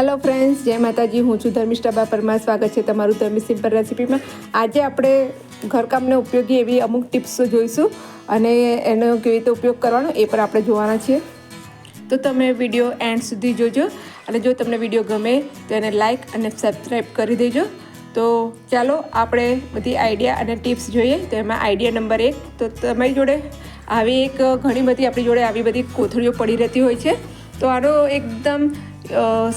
Hello friends જય માતાજી. હું છું ધર્મિષ્ઠાબા પરમાર સ્વાગત છે તમારું ધર્મી સિમ્પલ રેસિપીમાં. આજે આપણે ઘરકામને ઉપયોગી એવી અમુક ટિપ્સ જોઈશું અને એનો કેવી રીતે ઉપયોગ કરવાનો એ પણ આપણે જોવાના છીએ. તો તમે વીડિયો એન્ડ સુધી જોજો અને જો તમને વીડિયો ગમે તો એને લાઇક અને સબસ્ક્રાઈબ કરી દેજો. તો ચાલો આપણે બધી આઈડિયા અને ટિપ્સ જોઈએ. તો એમાં આઈડિયા નંબર એક, તો તમારી જોડે આવી એક ઘણી બધી આપણી જોડે આવી બધી કોથળીઓ પડી રહેતી હોય છે. તો આનો એકદમ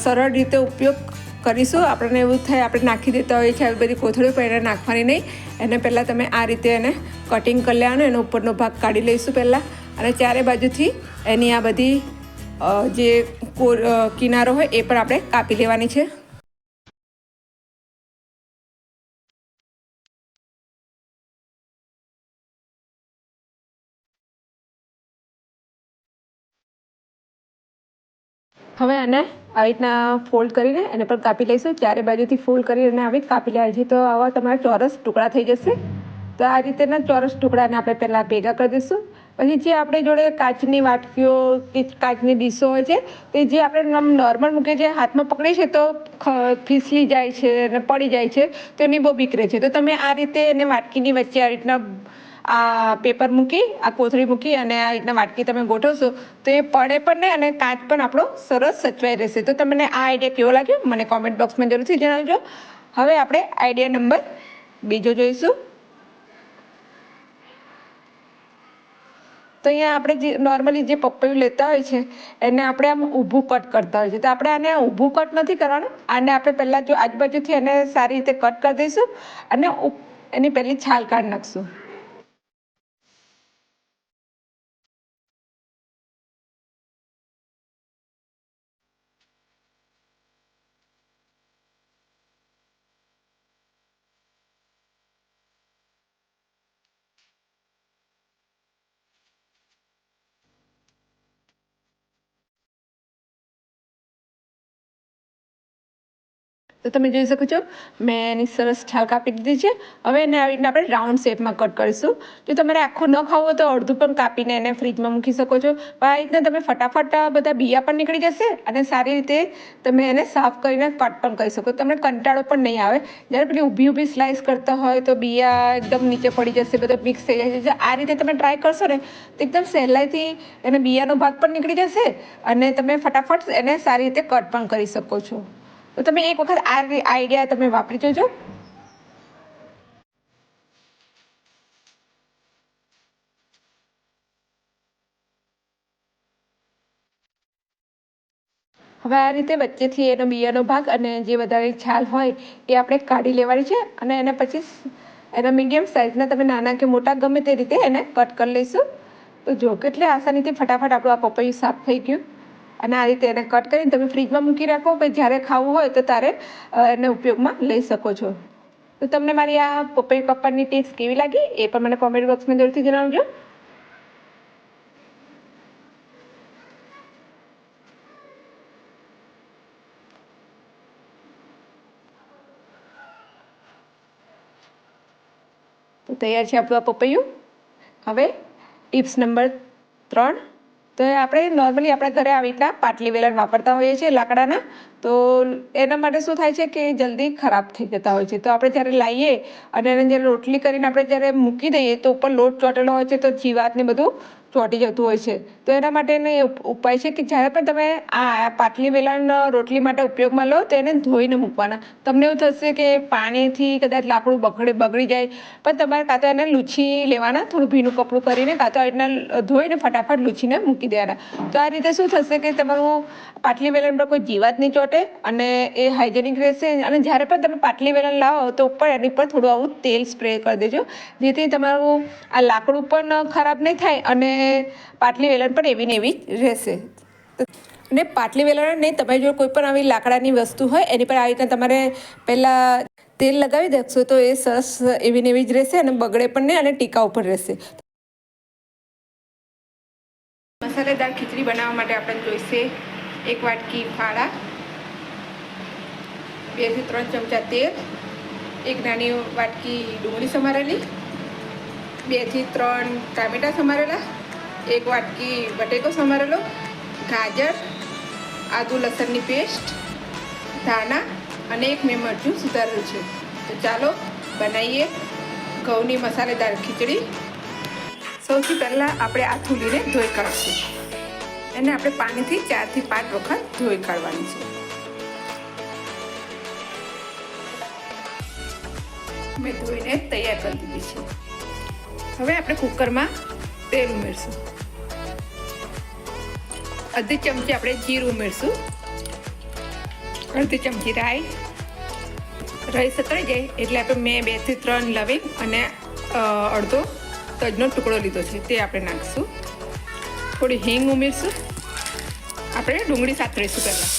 સરળ રીતે ઉપયોગ કરીશું. આપણને એવું થાય, આપણે નાખી દેતા હોઈએ છીએ, આવી બધી કોથળીઓ પણ એને નાખવાની નહીં. એને પહેલાં તમે આ રીતે એને કટિંગ કરી લેવાનું, એનો ઉપરનો ભાગ કાઢી લઈશું પહેલાં. અને ચારે બાજુથી એની આ બધી જે કિનારો હોય એ પણ આપણે કાપી લેવાની છે. હવે આને આવી રીતના ફોલ્ડ કરીને એને પણ કાપી લઈશું. ચારે બાજુથી ફોલ્ડ કરીને આવી કાપી લેવા છે. તો આવા તમારા ચોરસ ટુકડા થઈ જશે. તો આ રીતેના ચોરસ ટુકડાને આપણે પહેલાં ભેગા કરી દઈશું. પછી જે આપણે જોડે કાચની વાટકીઓ કે કાચની ડીશો હોય છે, તે જે આપણે આમ નોર્મલ મૂકીએ છીએ, હાથમાં પકડીએ છીએ તો ફીસલી જાય છે અને પડી જાય છે તો એની બહુ બીક રહે છે. તો તમે આ રીતે એને વાટકીની વચ્ચે આ રીતના આ પેપર મૂકી, આ કોથળી મૂકી અને આ રીતના વાટકી તમે ગોઠવશો, તો એ પડે પણ નહીં અને કાચ પણ આપણો સરસ સચવાઈ રહેશે. તો તમને આ આઈડિયા કેવો લાગ્યો? મને કોમેન્ટ બોક્સમાં જરૂરથી જણાવજો. હવે આપણે આઈડિયા નંબર બીજો જોઈશું. તો અહીંયા આપણે જે નોર્મલી જે પપૈયું લેતા હોય છે, એને આપણે આમ ઊભું કટ કરતા હોય છે. તો આપણે આને ઊભું કટ નથી કરવાનું. આને આપણે પહેલાં જો આજુબાજુથી એને સારી રીતે કટ કરી દઈશું અને એની પહેલી છાલ કાઢી નાખશું. તો તમે જોઈ શકો છો, મેં એની સરસ છાલ કાપી દીધી છે. હવે એને આવી રીતના આપણે રાઉન્ડ શેપમાં કટ કરીશું. જો તમારે આખું ન ખાવું હોય તો અડધું પણ કાપીને એને ફ્રીજમાં મૂકી શકો છો. પણ આ રીતના તમે ફટાફટ બધા બિયા પણ નીકળી જશે અને સારી રીતે તમે એને સાફ કરીને કટ પણ કરી શકો. તમને કંટાળો પણ નહીં આવે. જ્યારે પેલી ઊભી ઊભી સ્લાઇસ કરતા હોય તો બિયા એકદમ નીચે પડી જશે, બધો મિક્સ થઈ જશે આ રીતે તમે ટ્રાય કરશો ને, તો એકદમ સહેલાઈથી એને બિયાનો ભાગ પણ નીકળી જશે અને તમે ફટાફટ એને સારી રીતે કટ પણ કરી શકો છો. તો તમે એક વખત આ આઈડિયા તમે વાપરી જોજો. હવે આ રીતે વચ્ચેથી એનો બિયાનો ભાગ અને જે વધારે છાલ હોય એ આપણે કાઢી લેવાની છે અને એને પછી એના મીડિયમ સાઇઝના તમે નાના કે મોટા ગમે તે રીતે એને કટ કરી લઈશું. તો જો કેટલી આસાનીથી ફટાફટ આપણું આ પપૈયું સાફ થઈ ગયું. અને આ રીતે એને કટ કરીને તમે ફ્રીજમાં મૂકી રાખો પછી જ્યારે ખાવું હોય તો તારે એને ઉપયોગમાં લઈ શકો છો. તો તમને મારી આ પપૈયું કાપવાની ટિપ્સ કેવી લાગી એ પણ મને કોમેન્ટ બોક્સમાં જરૂરથી જણાવજો. તો તૈયાર છે આપણું આ પપૈયું. હવે ટિપ્સ નંબર ત્રણ. તો આપણે નોર્મલી આપણા ઘરે આવી રીતના પાટલી વેલણ વાપરતા હોઈએ છીએ લાકડાના. તો એના માટે શું થાય છે કે જલ્દી ખરાબ થઈ જતા હોય છે. તો આપણે જ્યારે લાવીએ અને એને જ્યારે રોટલી કરીને આપણે જ્યારે મૂકી દઈએ તો ઉપર લોટ ચોટેલો હોય છે, તો જીવાત ને બધું ચોંટી જતું હોય છે. તો એના માટેનો એ ઉપાય છે કે જ્યારે પણ તમે આ પાટલી વેલણ રોટલી માટે ઉપયોગમાં લો તો એને ધોઈને મૂકવાના. તમને એવું થશે કે પાણીથી કદાચ લાકડું બગડે, બગડી જાય, પણ તમારે કાં તો એને લૂછી લેવાના, થોડું ભીનું કપડું કરીને, કાં તો રીતના ધોઈને ફટાફટ લૂછીને મૂકી દેવાના. તો આ રીતે શું થશે કે તમારું પાટલી વેલણ પર કોઈ જીવાત નહીં ચોંટે અને એ હાઇજેનિક રહેશે. અને જ્યારે પણ તમે પાટલી વેલણ લાવો તો ઉપર એની પર થોડું આવું તેલ સ્પ્રે કરી દેજો. જેથી તમારું આ લાકડું પણ ખરાબ નહીં થાય અને પાટલી વેલણ પણ એવી ને એવી રહેશે. અને પાટલી વેલણ નહીં તમે જો કોઈ પણ આવી લાકડાની વસ્તુ હોય, એની પર આવી રીતના તમારે પહેલાં તેલ લગાવી દેખશો તો એ સરસ એવી ને એવી જ રહેશે અને બગડે પણ નહીં અને ટીકાઉ પણ રહેશે. મસાલેદાર ખીચડી બનાવવા માટે આપણે જોઈશે એક વાટકી ફાળા બેથી ત્રણ ચમચા તેલ, એક નાની વાટકી ડુંગળી સમારેલી બેથી ત્રણ ટામેટાં સમારેલા એક વાટકી બટેકો સમારેલો ગાજર આદુ લસણની પેસ્ટ ધાણા અને એક મેં મરચું સુધારેલું છે તો ચાલો બનાવીએ ઘઉંની મસાલેદાર ખીચડી। સૌથી પહેલાં આપણે આ થૂલીને ધોઈ કાઢશું એને આપણે પાણીથી ચારથી પાંચ વખત ધોઈ કાઢવાની છે। મેં ધોઈને તૈયાર કરી દીધી છે। હવે આપણે કુકરમાં તેલ ઉમેરશું। અડધી ચમચી આપણે જીરું ઉમેરશું. અડધી ચમચી રાઈ. રાઈ સતરાઈ જાય એટલે આપણે મેં બેથી ત્રણ લવિંગ અને અડધો તજનો ટુકડો લીધો છે તે આપણે નાખીશું. થોડી હિંગ ઉમેરશું. આપણે ડુંગળી સાતરીશું પહેલાં.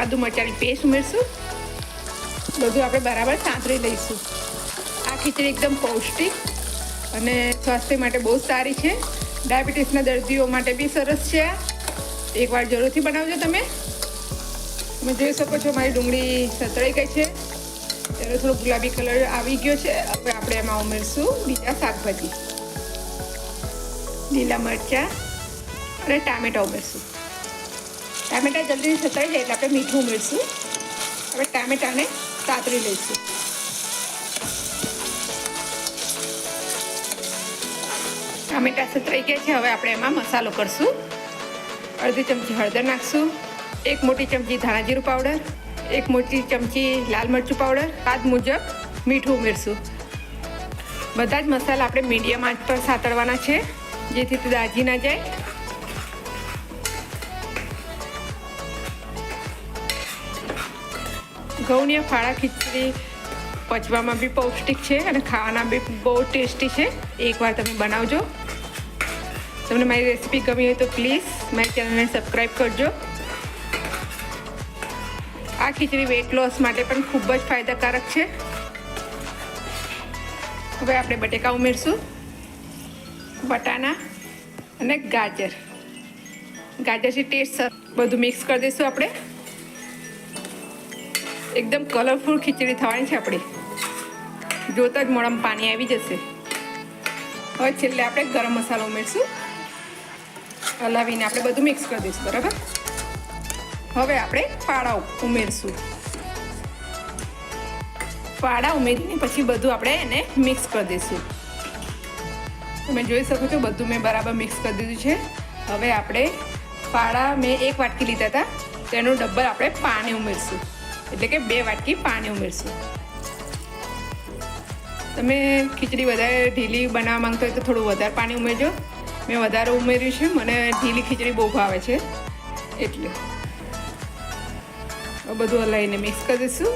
આદુ મરચાંની પેસ્ટ ઉમેરશું. બધું આપણે બરાબર સાંતળી લઈશું. આ ખીચડી એકદમ પૌષ્ટિક અને સ્વાસ્થ્ય માટે બહુ સારી છે. ડાયાબિટીસના દર્દીઓ માટે બી સરસ છે. એકવાર જરૂરથી બનાવજો તમે. તમે જોઈ શકો છો મારી ડુંગળી સતળાઈ ગઈ છે. ત્યારે થોડો ગુલાબી કલર આવી ગયો છે. હવે આપણે એમાં ઉમેરશું બીજા શાકભાજી. લીલા મરચાં અને ટામેટા ઉમેરશું. ટામેટા જલ્દી સતળાઈ જાય એટલે આપણે મીઠું ઉમેરશું. હવે ટામેટાને સાતરી લઈશું. ટામેટા સતરાઈ ગયા છે. હવે આપણે એમાં મસાલો કરશું. અડધી ચમચી હળદર નાખશું. એક મોટી ચમચી ધાણા જીરું પાવડર. એક મોટી ચમચી લાલ મરચું પાવડર. સ્વાદ મુજબ મીઠું ઉમેરશું. બધા જ મસાલા આપણે મીડિયમ આંચ પર સાતળવાના છે, જેથી તે દાજી ના જાય. ઘઉંની ફાળા ખીચડી પચવામાં બી પૌષ્ટિક છે અને ખાવાના બી બહુ ટેસ્ટી છે. એકવાર તમે બનાવજો. તમને મારી રેસીપી ગમી હોય તો પ્લીઝ મારી ચેનલને સબસ્ક્રાઈબ કરજો. આ ખીચડી વેટ લોસ માટે પણ ખૂબ જ ફાયદાકારક છે. હવે આપણે બટેકા ઉમેરશું બટાણા અને ગાજર. ગાજરથી ટેસ્ટ સર બધું મિક્સ કરી દઈશું આપણે. એકદમ કલરફુલ ખીચડી થવાની છે આપણી. જોતા જ મોડામાં પાણી આવી જશે. હવે છેલ્લે આપણે ગરમ મસાલો ઉમેરશું. હલાવીને આપણે બધું મિક્સ કરી દઈશું, બરાબર? હવે આપણે પાડા ઉમેરશું. પાડા ઉમેરીને પછી બધું આપણે એને મિક્સ કરી દઈશું. તમે જોઈ શકો છો, બધું મેં બરાબર મિક્સ કરી દીધું છે. હવે આપણે પાડા મેં એક વાટકી લીધા હતા, તેનું ડબ્બલ આપણે પાણી ઉમેરશું. એટલે કે બે વાટકી પાણી ઉમેરશું. તમે ખીચડી વધારે ઢીલી બનાવવા માંગતો હોય તો થોડું વધારે પાણી ઉમેરજો. મેં વધારે ઉમેર્યું છે, મને ઢીલી ખીચડી બહુ ભાવે છે. એટલે બધું હલાવીને મિક્સ કરી દઈશું.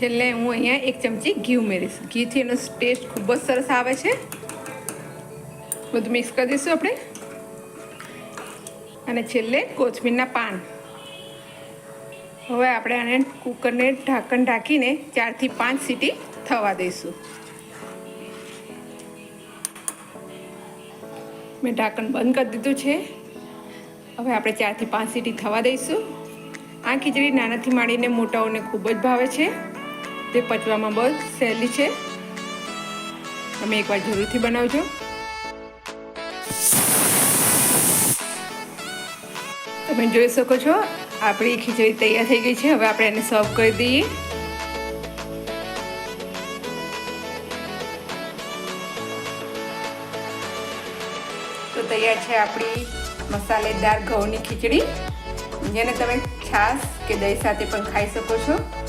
છેલ્લે હું અહીંયા એક ચમચી ઘી ઉમેરીશ. ઘીથી એનો ટેસ્ટ ખૂબ જ સરસ આવે છે. બધું મિક્સ કરી દઈશું આપણે. અને છેલ્લે કોથમીરના પાન. હવે આપણે આને કુકરને ઢાંકણ ઢાંકીને ચારથી પાંચ સીટી થવા દઈશું. મેં ઢાંકણ બંધ કરી દીધું છે. હવે આપણે ચારથી પાંચ સીટી થવા દઈશું. આ ખીચડી નાનાથી માંડીને મોટાઓને ખૂબ જ ભાવે છે. તે પચવામાં બહુ સહેલી છે. તમે એકવાર જરૂરથી બનાવજો. તમે જોઈ શકો છો આપણી ખીચડી તૈયાર થઈ ગઈ છે. હવે આપણે એને સર્વ કરી દઈએ. તો તૈયાર છે આપણી મસાલેદાર ઘઉંની ખીચડી, જેને તમે છાશ કે દહીં સાથે પણ ખાઈ શકો છો.